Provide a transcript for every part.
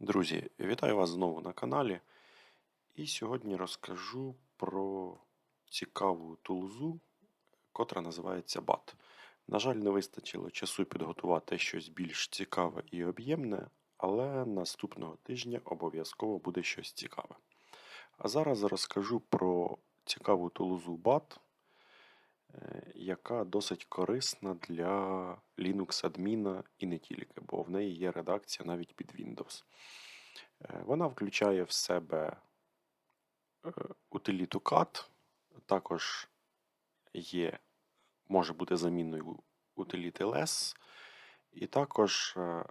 Друзі, вітаю вас знову на каналі. І сьогодні розкажу про цікаву тулзу, котра називається BAT. На жаль, не вистачило часу підготувати щось більш цікаве і об'ємне, але наступного тижня обов'язково буде щось цікаве. А зараз розкажу про цікаву тулзу BAT, яка досить корисна для Linux адміна і не тільки, бо в неї є редакція навіть під Windows. Е, Вона включає в себе е, утиліту cat, також є, може бути заміною утиліти less, і також е,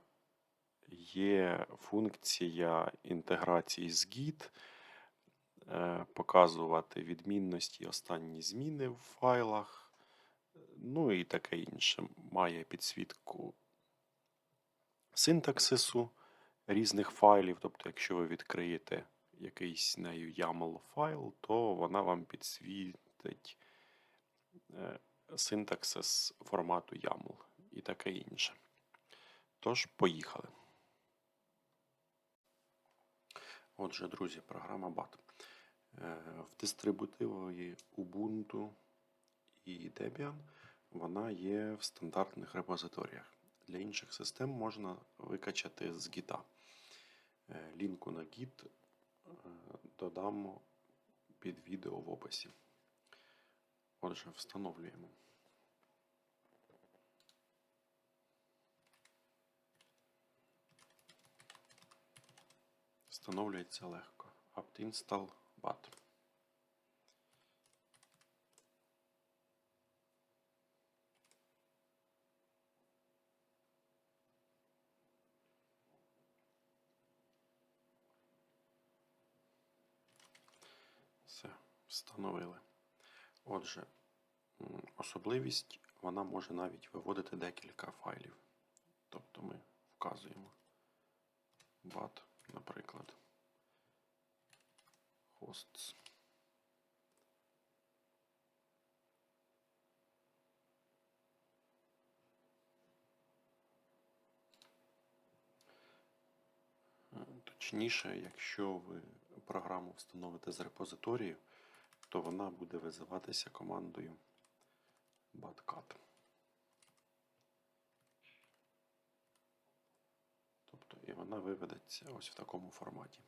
є функція інтеграції з Git, е, показувати відмінності останні зміни в файлах, ну і таке інше. Має підсвітку синтаксису різних файлів. Тобто, якщо ви відкриєте якийсь нею YAML файл, то вона вам підсвітить е, синтаксис формату YAML і таке інше. Тож, поїхали. Отже, друзі, програма BAT. Е, В дистрибутиві Ubuntu і Debian вона є в стандартних репозиторіях. Для інших систем можна викачати з гіта. Е, Лінку на гіт е, додам під відео в описі. Отже, встановлюємо. Встановлюється легко. apt bat. Все, встановили. Отже, особливість вона може навіть виводити декілька файлів. Тобто ми вказуємо bat, наприклад, hosts. Точніше, якщо ви програму встановите з репозиторію, то вона буде визиватися командою batcat. Тобто і вона виведеться ось в такому форматі.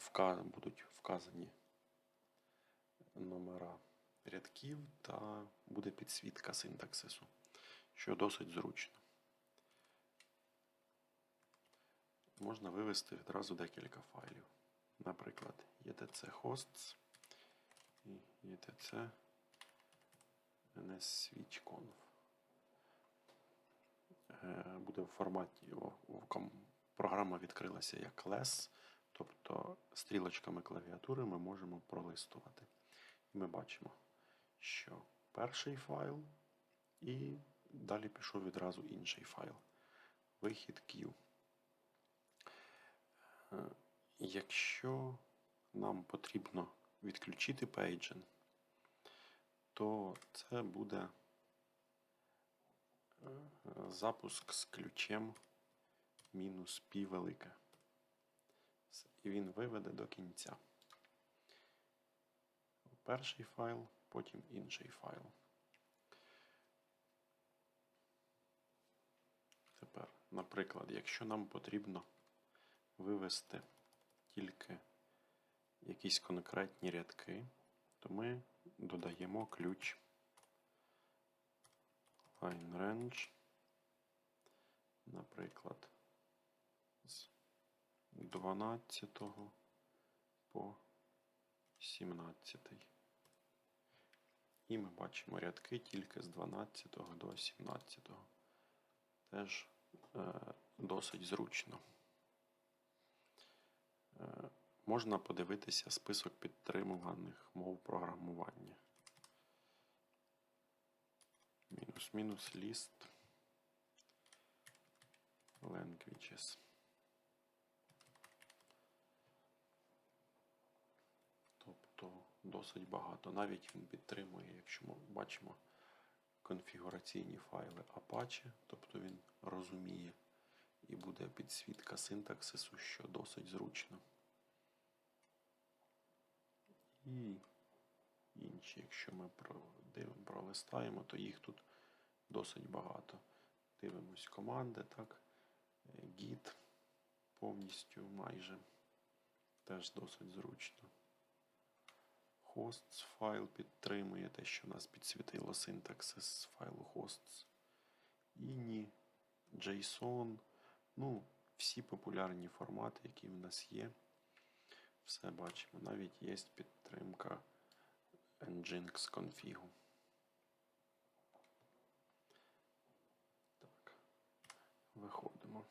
Вка- Будуть вказані номера рядків та буде підсвітка синтаксису, що досить зручно. можна вивести відразу декілька файлів. Наприклад, etc hosts і etc ns-switch-conf. Е, Буде в форматі, програма відкрилася як less, тобто стрілочками клавіатури ми можемо пролистувати. І ми бачимо, що перший файл і далі пішов відразу інший файл. Вихід Q. Е, Якщо нам потрібно відключити Pagen, то це буде е, запуск з ключем мінус пі велике. І він виведе до кінця. Перший файл, потім інший файл. Тепер, наприклад, якщо нам потрібно вивести тільки якісь конкретні рядки, то ми додаємо ключ line range, наприклад, 12 по 17. І ми бачимо рядки тільки з 12 до 17. Теж е, досить зручно. Е, Можна подивитися список підтримуваних мов програмування. Мінус-мінус list languages. Тобто досить багато. Навіть він підтримує, якщо ми бачимо конфігураційні файли Apache, тобто він розуміє і буде підсвітка синтаксису, що досить зручно. І інші, якщо ми пролистаємо, то їх тут досить багато. Дивимось команди, так. Е, Git повністю майже теж досить зручно. Hosts файл підтримує те, що в нас підсвітило синтаксис файлу hosts. INI, JSON, ну, всі популярні формати, які в нас є. Все бачимо. Навіть є підтримка Nginx конфігу. Так, виходимо.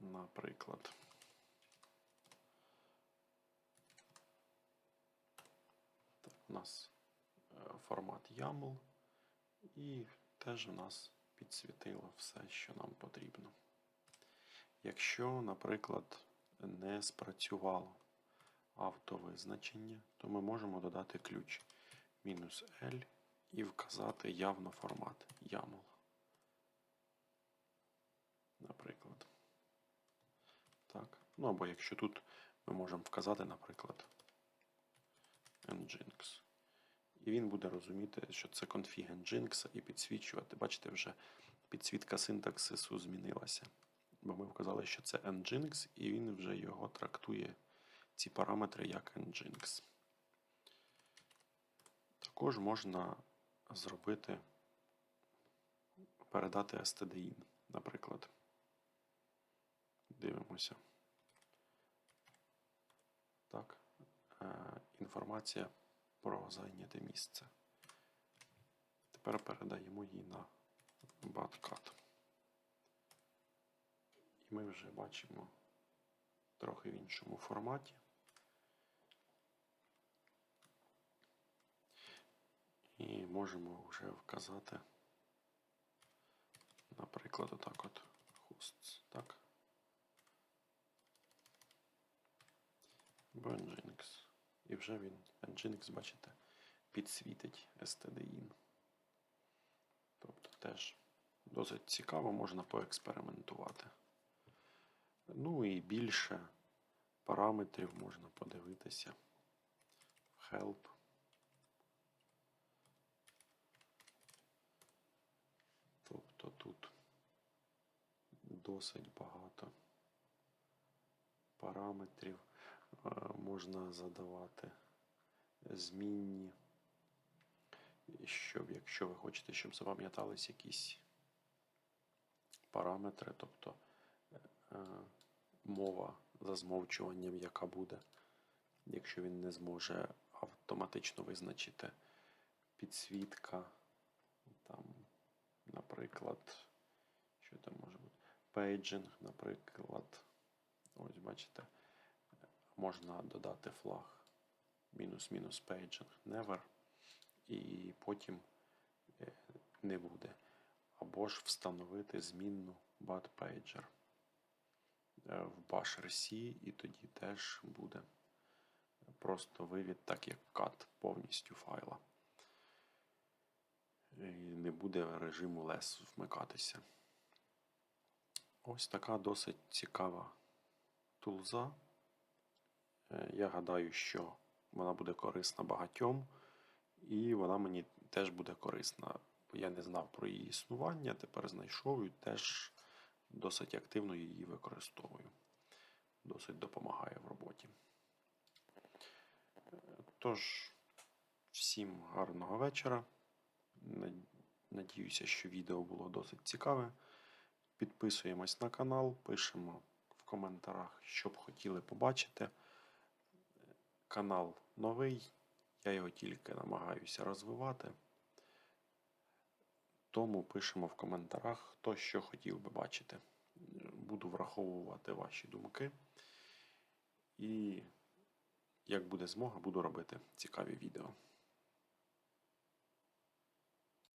Наприклад. У нас е, формат YAML і теж у нас підсвітило все, що нам потрібно. Якщо, наприклад, не спрацювало автовизначення, то ми можемо додати ключ мінус L і вказати явно формат YAML. Наприклад. Так. Ну або якщо тут ми можемо вказати, наприклад, Nginx. І він буде розуміти, що це конфіг Nginx і підсвічувати. Бачите, вже підсвітка синтаксису змінилася. Бо ми вказали, що це Nginx, і він вже його трактує ці параметри як Nginx. Також можна зробити, передати stdin, наприклад. Дивимося. Так, інформація про зайняте місце. Тепер передаємо її на BATCAT. І ми вже бачимо трохи в іншому форматі. І можемо вже вказати, наприклад, отак от hosts, так? Nginx. І вже він, Nginx, бачите, підсвітить stdin. Тобто теж досить цікаво, можна поекспериментувати. Ну і більше параметрів можна подивитися Help. Тобто тут досить багато параметрів можна задавати змінні, щоб, якщо ви хочете, щоб запам'ятались якісь параметри, тобто е, мова за змовчуванням, яка буде, якщо він не зможе автоматично визначити підсвітка, там, наприклад, що там може бути? Пейджинг, наприклад. Ось бачите, можна додати флаг мінус-мінус пейджинг never, і потім е, не буде. Або ж встановити змінну bad pager е, в bash.rc, і тоді теж буде просто вивід, так як cut повністю файла. І не буде режиму less вмикатися. Ось така досить цікава тулза. Е, Я гадаю, що вона буде корисна багатьом, і вона мені теж буде корисна. Я не знав про її існування, тепер знайшов і теж досить активно її використовую. Досить допомагає в роботі. Е, Тож, всім гарного вечора. Надіюся, що відео було досить цікаве. Підписуємось на канал, пишемо в коментарях, що б хотіли побачити. Канал новий, я його тільки намагаюся розвивати. Тому пишемо в коментарях, хто що хотів би бачити. Буду враховувати ваші думки. І як буде змога, буду робити цікаві відео.